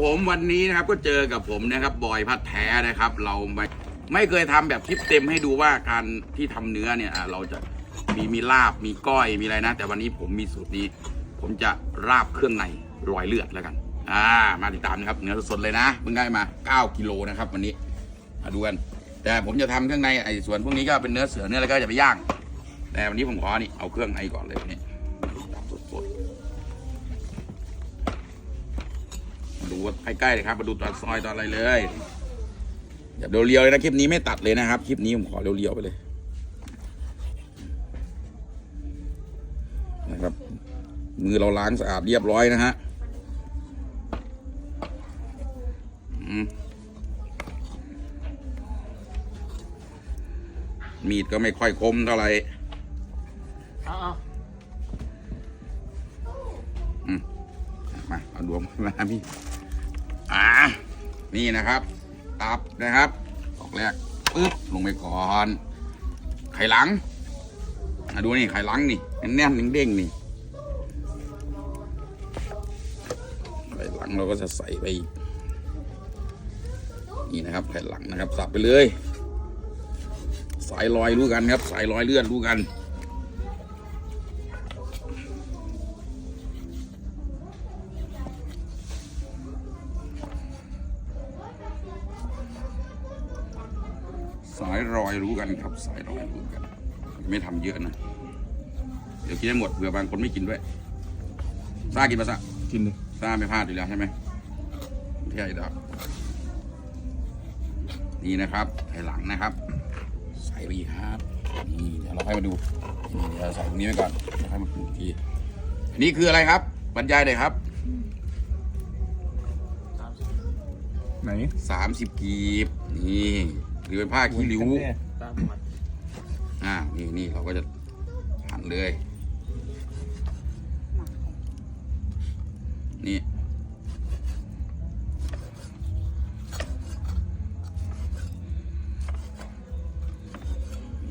ผมวันนี้นะครับก็เจอกับผมนะครับบอยพัดแท้นะครับ เราไม่ไม่เคยทำแบบคลิปเต็มให้ดูว่าการที่ทำเนื้อเนี่ยเราจะมีมีลาบมีก้อยมีอะไรนะ แต่วันนี้ผมมีสูตรนี้ ผมจะราบเครื่องในรอยเลือดแล้วกัน อ่า มาติดตามนะครับเนื้อสดเลยนะเพิ่งได้มา 9 กิโลนะครับ วันนี้มาดูกันแต่ผมจะทำเครื่องในไอ้ส่วนพวกนี้ก็เป็นเนื้อเสือเนื้ออะไรก็จะไปย่าง แต่วันนี้ผมขอนี่เอาเครื่องในก่อนเลยวัน ใกล้ๆเลยครับมาดูตอนซอยตอนอะไรเลยอย่าเรียวๆเลยนะคลิปนี้ไม่ตัดเลยนะครับ คลิปนี้ผมขอเรียวๆไปเลยนะครับ มือเราล้างสะอาดเรียบร้อยนะฮะอืมมีดก็ไม่ค่อยคมเท่าไหร่เอาเอามาเอาดวงมาพี่ อ่านี่นะครับ ตับนะครับดอกแรกปึ๊บลงไปก่อน ไข่หลังมาดูนี่ไข่หลังนี่แน่นๆเด้งๆนี่ไข่หลังเราก็จะใส่ไปนี่นะครับไข่หลังนะครับสับไปเลย สายลอยรู้กันครับ สายลอยเลือดรู้กันายรอยรู้กันครับ สายรอยรู้กัน ไม่ทำเยอะนะ เดี๋ยวกินให้หมดเผื่อบางคนไม่กินด้วยซากินปะซะกินเลยซาไม่พลาดอยู่แล้วใช่ไหมเที่ยดับนี่นะครับไข่หลังนะครับ ใส่ไปอีกครับนี่เดี๋ยวเราค่อยมาดูนี่เดี๋ยวใส่ตรงนี้ไว้ก่อนเดี๋ยวค่อยมาปรุงอีกทีอันนี้คืออะไรครับ บรรยายหน่อยครับไหนสามสิบกีบนี่ หรือเป็นผ้าขี้ริ้วตามหมัดอ่านี่นี่เราก็จะหั่นเลย นี่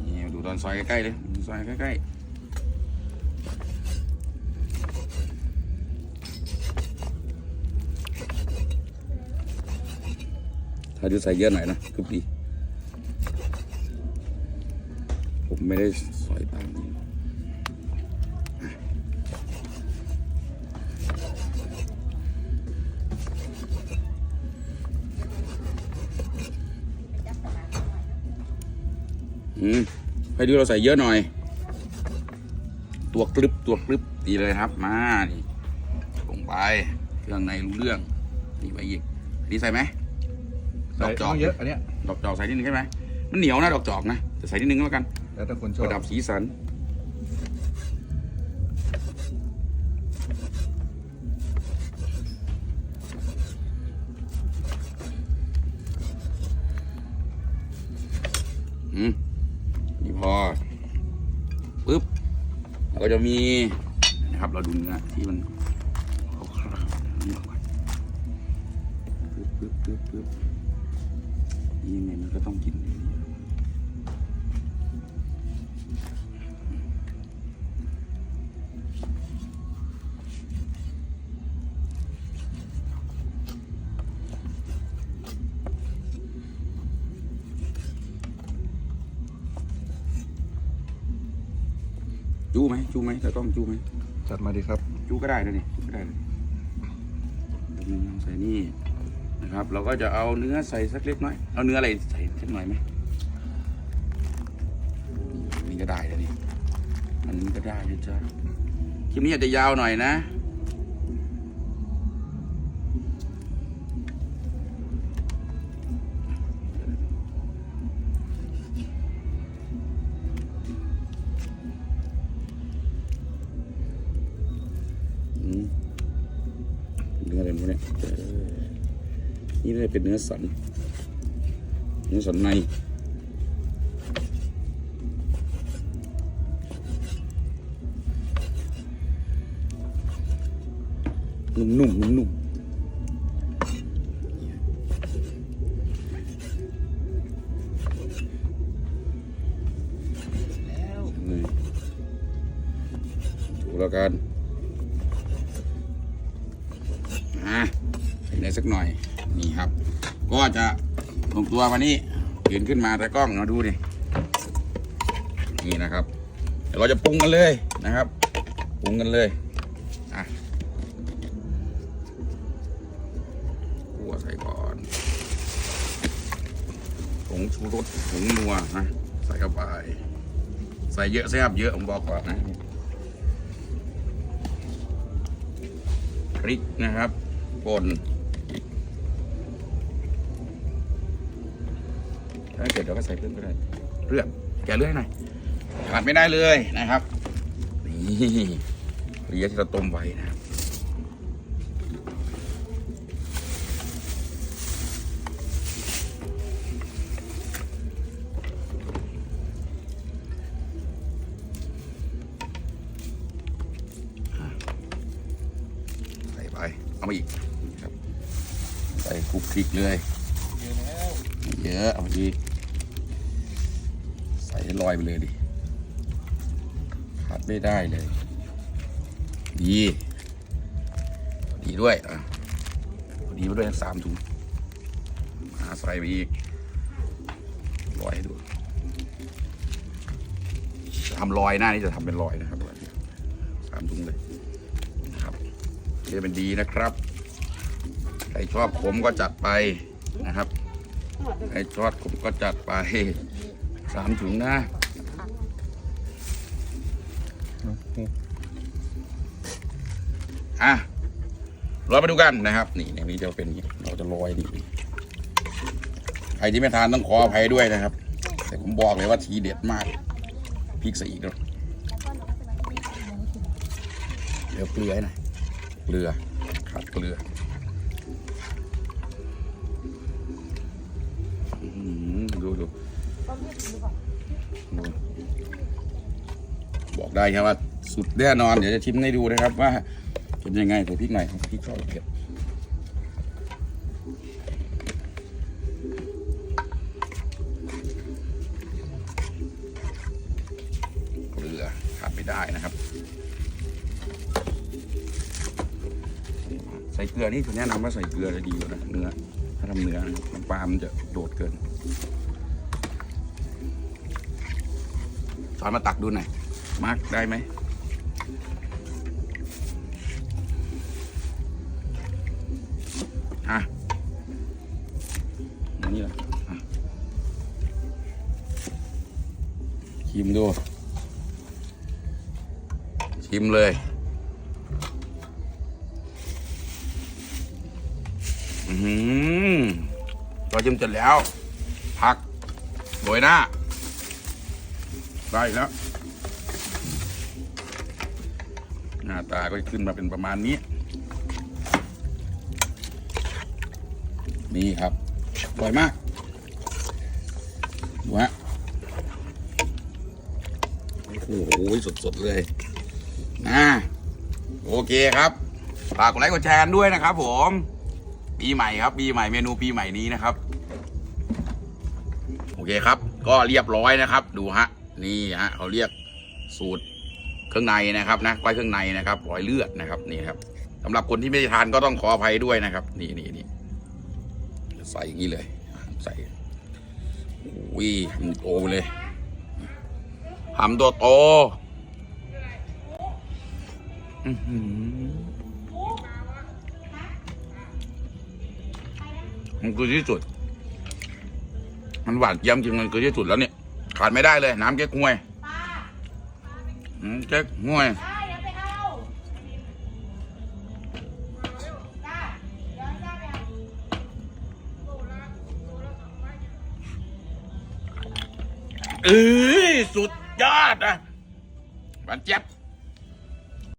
นี่ดูตอนซอยใกล้ๆเลยดูซอยใกล้ๆถ้าดูใส่เยอะหน่อยนะคือดี ไม่ได้สอยตามนี้อืมให้ดูเราใส่เยอะหน่อย ตัวกรึบตัวกรึบดีเลยครับ มานี่ลงไปเครื่องในรู้เรื่องนี่ไปอีกอันนี้ใส่ไหมใส่ดอกจอกต้องเยอะอันเนี้ยดอกจอกใส่นิดนึงใช่ไหมมันเหนียวนะดอกจอกนะแต่ใส่นิดนึงก็แล้วกัน แล้วแต่คนชปอบระดับสีสัน อืมนี่พอปึ๊บเราก็จะมีนะครับ เราดูเนื้อที่มันคร่าวๆนี่ก่อนปึ๊บปึ๊บปึ๊บปึ๊บนี่ยังไงมันก็ต้องกินอย่างนี้ จู้ไหมจู้ไหมตากล้องจู้ไหมจัดมาดีครับ จู้ก็ได้นะนี่จู้ก็ได้เลยเดี๋ยวนึงใส่นี่นะครับ เราก็จะเอาเนื้อใส่สักเล็กน้อย เอาเนื้ออะไรใส่สักหน่อยไหมนี่ก็ได้แล้วนี่อันนี้ก็ได้นะจ๊ะคลิปนี้อาจจะยาวหน่อยนะ เนื้ออะไรพวกเนี้ยเออนี่น่าจะเป็นเนื้อสัน เนื้อสันในนุ่มๆนุ่มๆนี่ดูแล้วกันอะใส่ใน กหน่อยนี่ครับ ก็จะลงตัววันนี้ยืนขึ้นมาแต่กล้องมาดูดินี่นะครับเดี๋ยวเราจะปรุงกันเลยนะครับปรุงกันเลยอะกัวใส่ก่อนผงชูรสผงนัวนะใส่เข้าไปใส่เยอะแซ่บเยอะผมบอกก่อนนะพริกนะครับป่น ถ้าเกิดเราก็ใส่เพิ่มก็ได้เลือดแกะเลือดให้หน่อยขาดไม่ได้เลยนะครับนี่เลียที่เราต้มไว้นะครับใส่ไปเอามาอีกครับใส่คลุกคลิกเลย เยอะเอาดีใส่ให้ ลอยไปเลยดิขาดไม่ได้เลย ดี ดีด้วยอะดีไปด้วยสามถุงหาใส่ไปอีกลอยให้ดูทำรอยหน้านี่จะทำเป็นรอยนะครับสามถุงเลยนะครับเรียเป็นดีนะครับใครชอบขมก็จัดไปนะครับไอ้ทอดผมก็จัดไป สามถุงนะอะเรามาดูกันนะครับ นี่เนี่ยนี่จะเป็นอย่างนี้เราจะโรยนี่ใครที่ไม่ทานต้องขออภัยด้วยนะครับ แต่ผมบอกเลยว่าทีเด็ดมากพริกใส่อีกแล้วเดี๋ยวเกลือให้หน่อยเกลือขาดเกลืออื้อหือดูดูดู บอกได้ครับว่าสุดแน่นอน เดี๋ยวจะชิมให้ดูนะครับว่าเป็นยังไงใส่พริกหน่อยพริกชอบเผ็ดเกลือขาดไม่ได้นะครับ ใส่เกลือนี่ผมแนะนำว่าใส่เกลือจะดีกว่านะเนื้อถ้าทำเนื้อน้ำปลามันจะโดดเกิน อนมาตักดูหน่อย มาร์กได้ไหม อะนี้เหรออะชิมดู ชิมเลยอืมเราจิ้มเสร็จแล้ว ผักโรยหน้า ได้แล้ว หน้าตาก็ขึ้นมาเป็นประมาณนี้ นี่ครับอร่อยมาก ดูฮะ โอ้โห สดๆ เลยนะโอเคครับ ฝากกดไลค์กดแชร์กันด้วยนะครับผม ปีใหม่ครับ ปีใหม่เมนูปีใหม่นี้นะครับ โอเคครับ ก็เรียบร้อยนะครับ ดูฮะ นี่ฮะเขาเรียกสูตรเครื่องในนะครับนะก้อยเครื่องในนะครับรอยเลือดนะครับนี่ครับสำหรับคนที่ไม่ได้ทานก็ต้องขออภัยด้วยนะครับ นี่นี่นี่ใส่อย่างนี้เลยใส่โอ้ยทำโตเลยทำตัวโตอื้อหือมันคือที่สุด มันหวานเยี่ยมจริงมันคือที่สุดแล้วเนี่ย ขาดไม่ได้เลย น้ำเก๊กฮวยอืมเก๊กฮวยได้เดี๋ยวไปเอาจ้าเดี๋ยวจ้าไปเอาเอ้ยสุดยอดนะหวานเจี๊ยบ